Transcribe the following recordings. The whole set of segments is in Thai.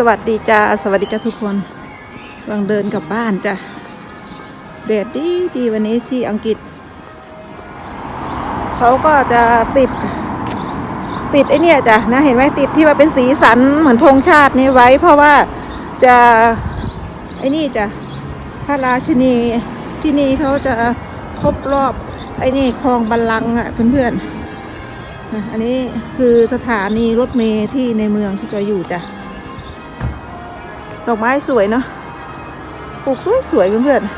สวัสดีจ้าสวัสดีจ้าทุกคนกำลังเดินกลับบ้านจ้ะแดดดีดีวันนี้ที่อังกฤษ เขาก็จะติด ติดไอเนี่ยจ้ะนะเห็นไหมติดที่ว่าเป็นสีสันเหมือนธงชาตินี้ไว้ เพราะว่าจะไอนี่จ้ะพระราชนีที่นี่เขาจะครบรอบไอ้นี่คลองบัลลังก์อะเพื่อนๆนะอันนี้คือสถานีรถเมล์ที่ในเมืองที่จะอยู่จ้ะ ดอกไม้สวยเนาะปลูกสวยสวยๆเพื่อนๆ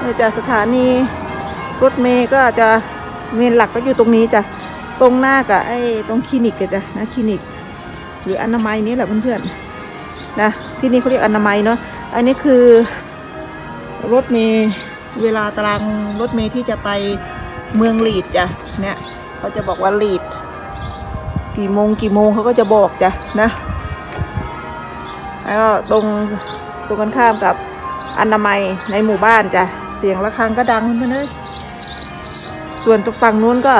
เนี่ยจากสถานีรถเมย์ก็จะเมนหลักก็อยู่ตรงนี้จ้ะตรงหน้ากับไอ้ตรงคลินิกกันจ้ะนะคลินิก หรืออนามัยนี้แหละเพื่อนๆนะที่นี่เขาเรียกอนามัยเนาะอันนี้คือ รถเมย์เวลาตารางรถเมย์ที่จะไปเมืองลีดจ้ะเนี่ยเขาจะบอกว่าลีด กี่โมงกี่โมงเขาก็จะบอกจ้ะนะ แล้วก็ตรงตรงกันข้ามกับอนามัยในหมู่บ้านจ้ะเสียงระฆังก็ดังเพื่อนเลยส่วนตรงฝั่งนู้นก็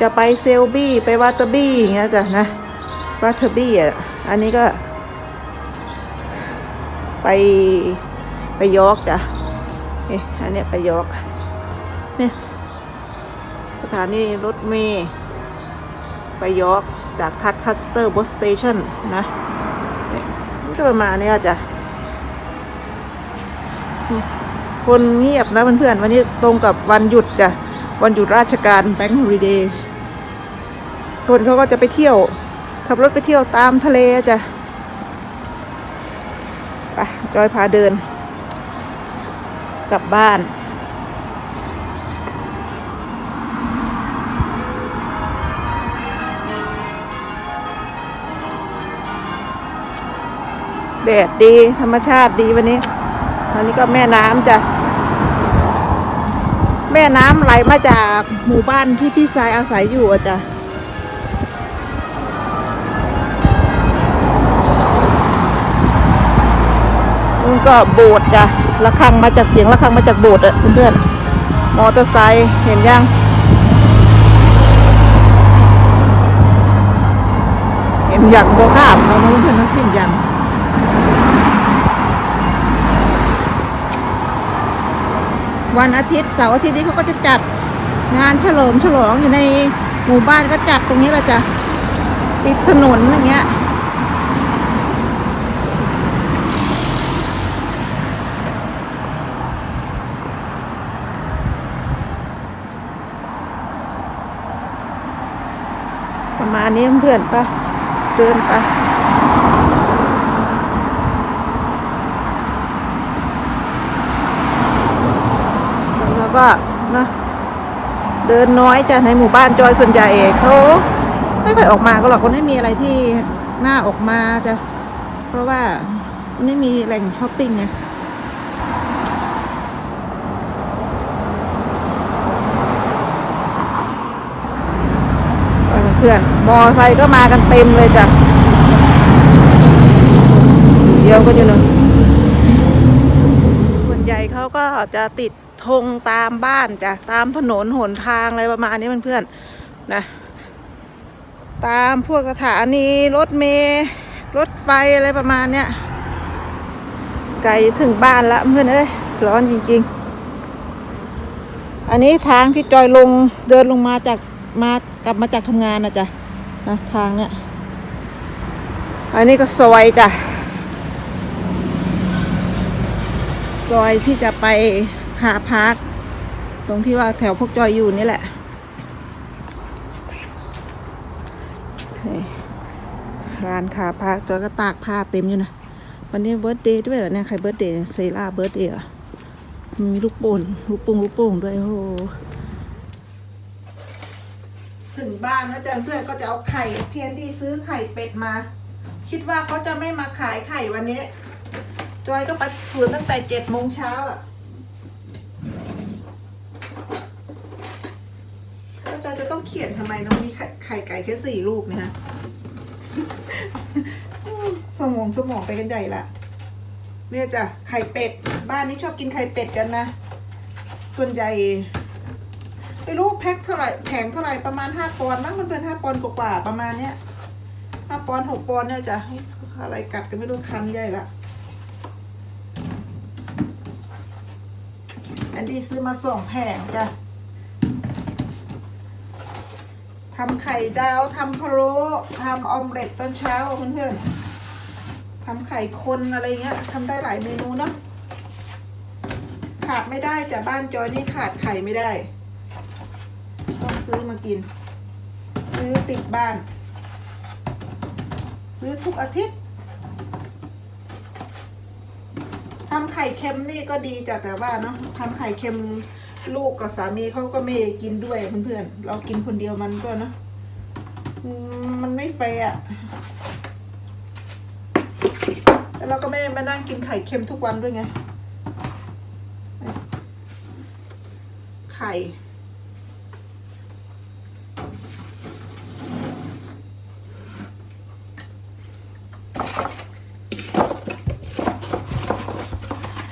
จะไปเซลบี้ไปวาเตอร์บี้อย่างเงี้ยจ้ะนะวาเตอร์บี้อะอันนี้ก็ ไปไปยอกจ้ะเอ๊ะอันเนี้ยไปยอกเนี่ยสถานีรถเมย์ไปยอกจากทัดคัสเตอร์บอสสเตชันนะ ก็ประมาณนี้จ้ะคนเงียบนะเพื่อนๆวันนี้ตรงกับวันหยุดจ้ะวันหยุดราชการแบงค์ฮอลิเดย์คนเขาก็จะไปเที่ยว ขับรถไปเที่ยวตามทะเลจ้ะไปจอยพาเดิน กลับบ้าน แดดดี ธรรมชาติดีวันนี้อันนี้ก็แม่น้ำจ้ะ แม่น้ำไหลมาจากหมู่บ้านที่พี่สายอาศัยอยู่อะจ้ะนี่ก็โบสถ์จ้ะระฆังมาจากเสียงระฆังมาจากโบสถ์อะเพื่อนๆมอเตอร์ไซค์เห็นยังเห็นอย่างโบข้ามเขาเพื่อนๆนะเห็นย่าง วันอาทิตย์เสาร์อาทิตย์นี้เขาก็จะจัดงานเฉลิมฉลองอยู่ในหมู่บ้านก็จัดตรงนี้แหละจ้ะติดถนนอย่างเงี้ยประมาณนี้เพื่อนปะเดินปแล้ว ก็นะเดินน้อยจ้ะในหมู่บ้านจอยส่วนใหญ่เขาไม่ค่อยออกมาก็หรอกคนไม่มีอะไรที่น่าออกมาจ้ะเพราะว่าไม่มีแหล่งช้อปปิ้งไงเพื่อนมอไซค์ก็มากันเต็มเลยจ้ะเดียวก็อยู่นึงส่วนใหญ่เขาก็จะติด ธงตามบ้านจ้ะตามถนนหนทางอะไรประมาณนี้เพื่อนๆนะ ตามพวกสถานีรถเมล์รถไฟอะไรประมาณเนี้ยไกลถึงบ้านละเพื่อนเอ้ยร้อนจริง ๆ อันนี้ทางที่จอยลงเดินลงมาจากมากลับมาจากทำงานนะจ๊ะนะทางเนี้ยอันนี้ก็ซอยจ้ะซอยที่จะไป คาพาร์คตรงที่ว่าแถวพวกจอยอยู่นี่แหละร้านคาพาร์คจอยก็ตากผ้าเต็มอยู่นะวันนี้เบิร์ดเดย์ด้วยเหรอเนี่ยใครเบิร์ดเดย์เซราเบิร์ดเดย์มีลูกโป่งลูกโป่งลูกโป่งด้วยโอ้ถึงบ้านแล้วจันเพื่อนก็จะเอาไข่เพียนที่ซื้อไข่เป็ดมา คิดว่าเขาจะไม่มาขายไข่วันนี้ จอยก็ไปฝืนตั้งแต่เจ็ดโมงเช้าอะ แล้วจะต้องเขียนทำไมน้องมีไข่ไก่แค่สี่ลูกเนะฮะสมองสมองไปกันใหญ่ละเนี่ยจ้ะไข่เป็ด บ้านนี้ชอบกินไข่เป็ดกันนะ ส่วนใหญ่ไม่รู้แพ็คเท่าไหร่แผงเท่าไหร่ประมาณห้าปอนด์มั้งมันเป็นห้าปอนด์กว่าๆประมาณเนี้ยห้าปอนด์หกปอนด์เนี่ยจ้ะอะไรกัดกันไม่รู้คันใหญ่ละอันนี้ซื้อมาสองแผงจ้ะ ทำไข่ดาวทำพะโล้ทำออมเล็ตตอนเช้าเพื่อนๆทำไข่คนอะไรเงี้ยทำได้หลายเมนูเนาะขาดไม่ได้จ้ะบ้านจอยนี่ขาดไข่ไม่ได้ต้องซื้อมากิน ซื้อติดบ้าน ซื้อทุกอาทิตย์ทำไข่เค็มนี่ก็ดีจ้ะแต่ว่าเนาะทำไข่เค็ม ลูกกับสามีเขาก็ไม่กินด้วยเพื่อนๆเรากินคนเดียวมันก็นะมันไม่แฟร์อะแล้วเราก็ไม่ได้มานั่งกินไข่เค็มทุกวันด้วยไง ไข่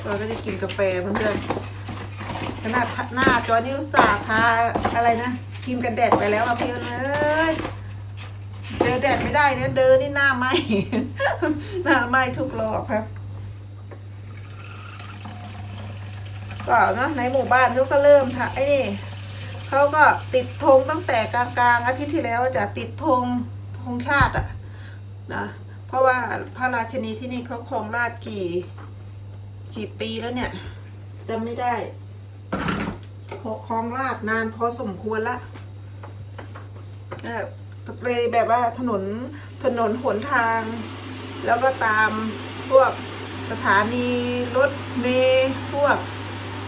เราก็จะกินกาแฟเพื่อนๆ ขนาดหน้าจอนิวสาทาอะไรนะครีมกันแดดไปแล้วอะเพื่อนเอ้ยเจอแดดไม่ได้เนี่ยเดินนี่หน้าไหมหน้าไหมทุกรอบครับก็เนอะในหมู่บ้านเขาก็เริ่มทะไอ้นี่เขาก็ติดธงตั้งแต่กลางๆอาทิตย์ที่แล้วจะติดธงธงชาติอะนะเพราะว่าพระราชนีที่นี่เขาครองราชกี่ กี่ปีแล้วเนี่ยจำไม่ได้ องลาดนานพอสมควรละเออเลยแบบว่าถนนถนนหนทาง แล้วก็ตามพวกสถานีรถเมล์พวก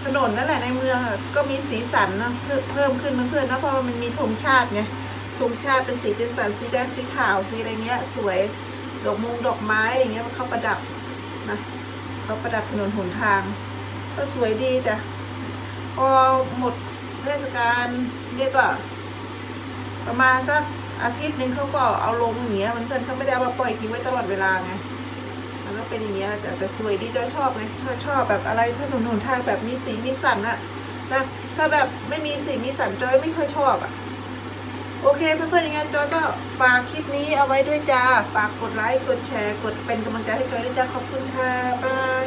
ถนนนั่นแหละในเมืองก็มีสีสันนะเพิ่มขึ้นเพื่อนๆนะเพราะมันมีธงชาติไงธงชาติเป็นสีเป็นสันสีแดงสีขาวสีอะไรเงี้ย สวยดอกมงดอกไม้อย่างเงี้ยมันเข้าประดับนะเขาประดับถนนหนทาง ก็สวยดีจ้ะพอหมด เทศกาลเนี่ยก็ประมาณสักอาทิตย์หนึ่งเขาก็เอาลงอย่างเงี้ยมันเพื่อนเขาไม่ได้เอามาปล่อยทิ้งไว้ตลอดเวลาไงมันก็เป็นอย่างเงี้ยจะแต่สวยดีจอยชอบไงชอบชอบแบบอะไรถนนหนทางแบบมีสีมีสันอะนะถ้าแบบไม่มีสีมีสันจอยไม่ค่อยชอบอะโอเคเพื่อนๆยังไงจอยก็ฝากคลิปนี้เอาไว้ด้วยจ้า ฝากกดไลค์กดแชร์ กดเป็นกำลังใจให้จอยด้วยจ้าขอบคุณค่ะบาย